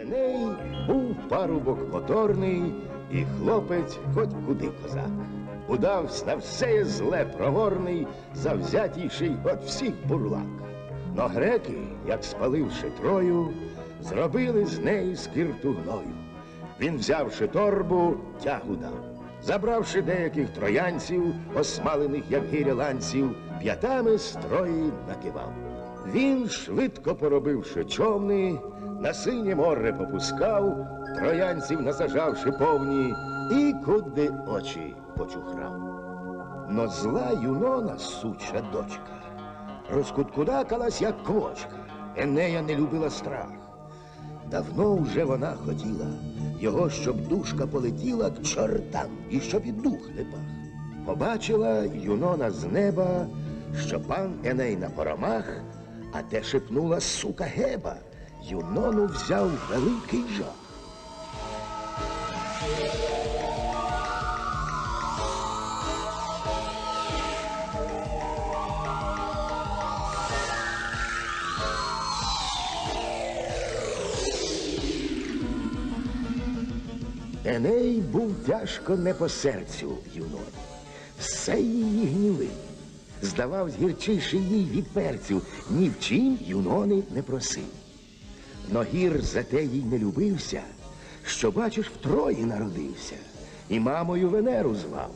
Еней був парубок моторний, і хлопець хоч куди козак. Удавсь на все зле проворний, завзятійший от всіх бурлак. Но греки, як спаливши трою, зробили з неї скирту гною. Він, взявши торбу, тягу дав. Забравши деяких троянців, осмалених, як гіряланців, п'ятами строї накивав. Він, швидко поробивши човни, на синє море попускав, троянців насажавши повні, і куди очі почухрав. Но зла Юнона, суча дочка, розкуткудакалась, як квочка. Енея не любила страх. Давно вже вона хотіла його, щоб душка полетіла к чортам і щоб і дух не пах. Побачила Юнона з неба, що пан Еней на поромах, а те шепнула сука Геба. Юнону взяв великий жах. Еней був тяжко не по серцю юноні. Все її гнівив. Здававсь гірчиший їй від перцю, ні в чим юнони не просив. Но гір за те їй не любився, що, бачиш, втрої народився, і мамою Венеру звав.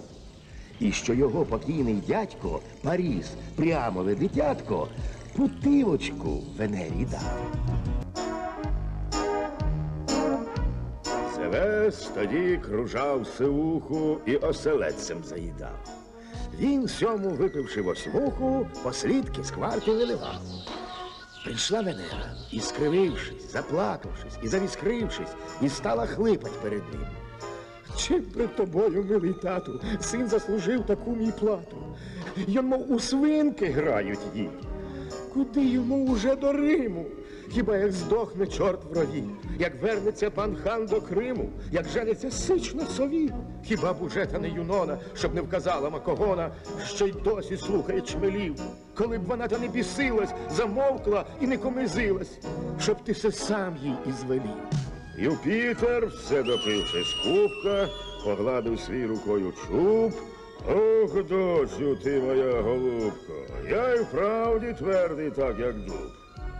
І що його покійний дядько Паріс, прямове дитятко, путивочку Венері дав. Зевес тоді кружав сивуху і оселедцем заїдав. Він сьому, випивши восьмуху, послідки скварки виливав. Прийшла Венера і, скривившись, заплакавшись і завіскрившись, і стала хлипать перед ним. Чим пред тобою, милий тату, син заслужив таку мій плату? Йому у свинки грають їй. Куди йому уже до Риму? Хіба як здохне чорт в рові, як вернеться пан хан до Криму, як жениться сич на сові? Хіба б уже та не Юнона, щоб не вказала Макогона, що й досі слухає чмелів? Коли б вона та не бісилась, замовкла і не комизилась, щоб ти все сам їй і звелів. Юпітер, все допивши з кубка, погладив свій рукою чуб. Ох, дочу, ти моя голубко, я й вправді твердий, так як дуб.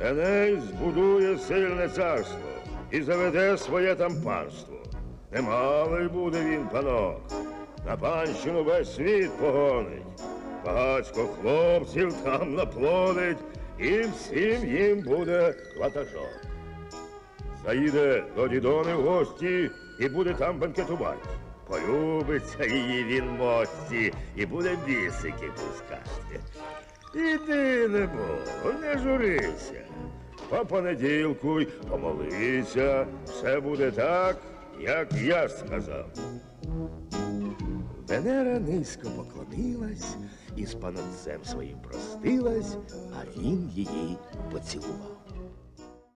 Еней збудує сильне царство і заведе своє там панство. Немалий буде він панок, на панщину весь світ погонить. Багацько хлопців там наплодить, і всім їм буде ватажок. Заїде до дідони в гості і буде там банкетувати. Полюбиться її він мості і буде бісики пускати. Іди, небо, не журися. По понеділку й помолися, все буде так, як я сказав. Венера низько поклонилась і з панотцем своїм простилась, а він її поцілував.